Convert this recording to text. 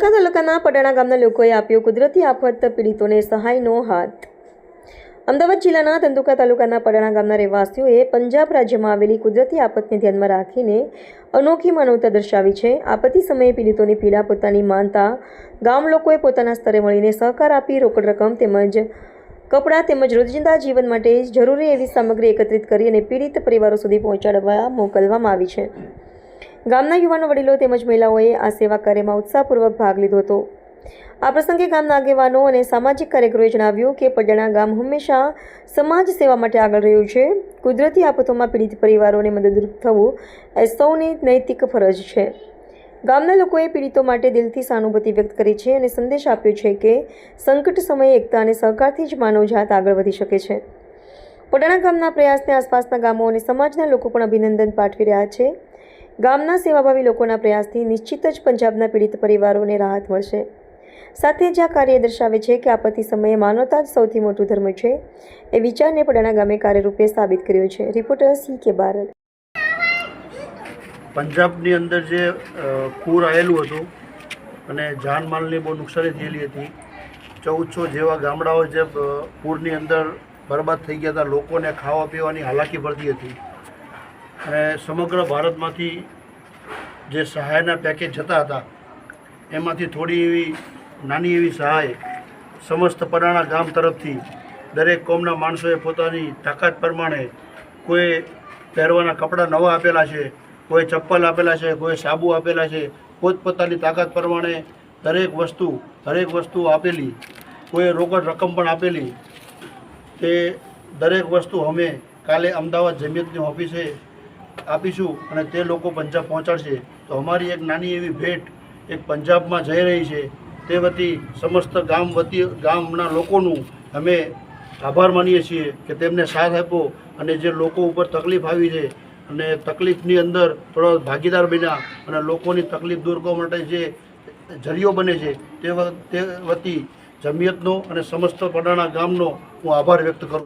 ધંધકા તાલુકાના પટાણા ગામના લોકોએ આપ્યો કુદરતી આફત પીડિતોને સહાયનો હાથ. અમદાવાદ જિલ્લાના તંદુકા તાલુકાના પડાણા ગામના રહેવાસીઓએ પંજાબ રાજ્યમાં આવેલી કુદરતી આફતને ધ્યાનમાં રાખીને અનોખી માનવતા દર્શાવી છે. આપત્તિ સમયે પીડિતોની પીડા પોતાની માનતા, ગામ લોકોએ પોતાના સ્તરે મળીને સહકાર આપી રોકડ રકમ તેમજ કપડાં તેમજ રોજિંદા જીવન માટે જરૂરી એવી સામગ્રી એકત્રિત કરી અને પીડિત પરિવારો સુધી પહોંચાડવા મોકલવામાં આવી છે. ગામના યુવાનો વડીલો તેમજ મહિલાઓએ આ સેવા કાર્યમાં ઉત્સાહપૂર્વક ભાગ લીધો હતો. આ પ્રસંગે ગામના આગેવાનો અને સામાજિક કાર્યકરોએ જણાવ્યું કે પડાણા ગામ હંમેશા સમાજ સેવા માટે આગળ રહ્યું છે. કુદરતી આફતોમાં પીડિત પરિવારોને મદદરૂપ થવું એ સૌની નૈતિક ફરજ છે. ગામના લોકોએ પીડિતો માટે દિલથી સહાનુભૂતિ વ્યક્ત કરી છે અને સંદેશ આપ્યો છે કે સંકટ સમયે એકતા અને સહકારથી જ માનવજાત આગળ વધી શકે છે. પડાણા ગામના પ્રયાસને આસપાસના ગામો અને સમાજના લોકો પણ અભિનંદન પાઠવી રહ્યા છે. ગામના સેવાભાવી લોકોના પ્રયાસથી નિશ્ચિત જ પંજાબના પીડિત પરિવારોને રાહત મળશે. સાથે જ આ કાર્ય દર્શાવે છે કે આપત્તિ સમયે માનવતા જ સૌથી મોટું ધર્મ છે, એ વિચારને પડાણા ગામે કાર્યરૂપે સાબિત કર્યો છે. રિપોર્ટર સી કે બારડ. પંજાબની અંદર જે પૂર આવેલું હતું અને જાનમાલની બહુ નુકસાની થયેલી હતી, ચૌદસો જેવા ગામડાઓ જે પૂરની અંદર બરબાદ થઈ ગયા હતા, લોકોને ખાવા પીવાની હાલાકી પડતી હતી. અને સમગ્ર ભારતમાંથી જે સહાયના પેકેજ જતા હતા, એમાંથી થોડી એવી નાની એવી સહાય સમસ્ત પડાણા ગામ તરફથી દરેક કોમના માણસોએ પોતાની તાકાત પ્રમાણે કોઈ પહેરવાના કપડાં નવા આપેલા છે, કોઈ ચપ્પલ આપેલા છે, કોઈ સાબુ આપેલા છે, પોતપોતાની તાકાત પ્રમાણે દરેક વસ્તુ દરેક વસ્તુ આપેલી, કોઈ રોકડ રકમ પણ આપેલી. તે દરેક વસ્તુ અમે કાલે અમદાવાદ જમિયતની ઓફિસે આપીશું અને તે લોકો પંજાબ પહોંચાડશે. તો અમારી એક નાની એવી ભેટ એક પંજાબમાં જઈ રહી છે. તે વતી સમસ્ત ગામ વતી ગામના લોકોનું અમે આભાર માનીએ છીએ કે તેમને સાથ આપ્યો અને જે લોકો ઉપર તકલીફ આવી છે અને તકલીફની અંદર થોડો ભાગીદાર બન્યા અને લોકોની તકલીફ દૂર કરવા માટે જે જરિયો બને છે તે વતી જમિયતનો અને સમસ્ત પડાણા ગામનો હું આભાર વ્યક્ત કરું